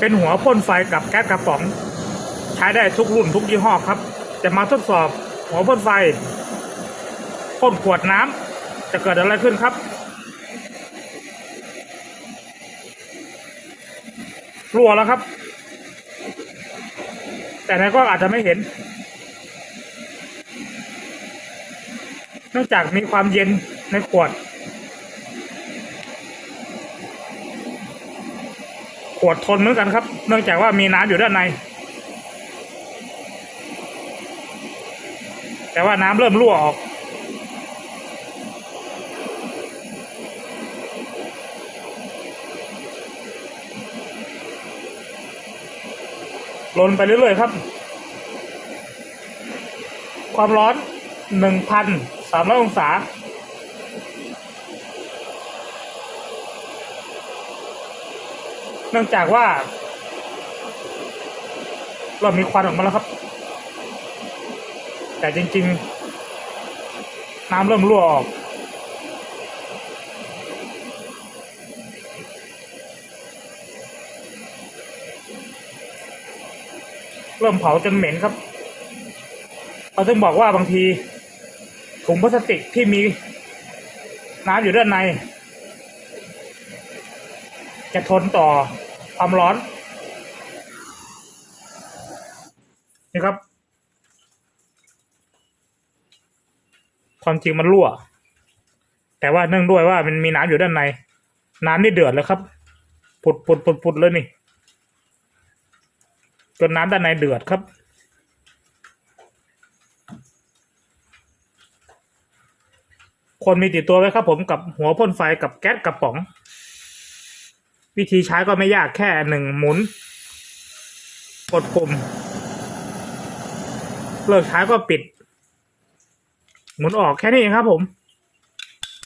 เป็นหัวพ่นไฟกับแก๊สกระป๋อง ใช้ได้ทุกรุ่นทุกยี่ห้อครับ จะมาทดสอบหัวพ่นไฟพ่นขวดน้ำจะเกิดอะไรขึ้นครับ รั่วแล้วครับ แต่ในกล้องอาจจะไม่เห็นเนื่องจากมีความเย็นในขวด ขวดทนเหมือนกันครับ เนื่องจากว่ามีน้ำอยู่ด้านใน แต่ว่าน้ำเริ่มรั่วออก ลนไปเรื่อยๆครับ ความร้อนหนึ่งพันสามร้อยองศา เนื่องจากว่า เรามีควันออกมาแล้วครับ แต่จริง ๆ น้ำเริ่มรั่วออกเริ่มเผาจนเหม็นครับ เราถึงบอกว่าบางทีถุงพลาสติกที่มีน้ำอยู่ด้านใน จะทนต่อความร้อนนี่ครับ ความจริงมันรั่ว แต่ว่าเนื่องด้วยว่ามันมีน้ำอยู่ด้านใน น้ำนี่เดือดแล้วครับปุดปุดปุดปุดเลยนี่จนน้ำด้านในเดือดครับ คนมีติดตัวไว้ครับผมกับหัวพ่นไฟกับแก๊สกระป๋อง วิธีใช้ก็ไม่ยากแค่หนึ่งหมุน กดปุ่ม เลิกใช้ก็ปิด หมุนออกแค่นี้เองครับผม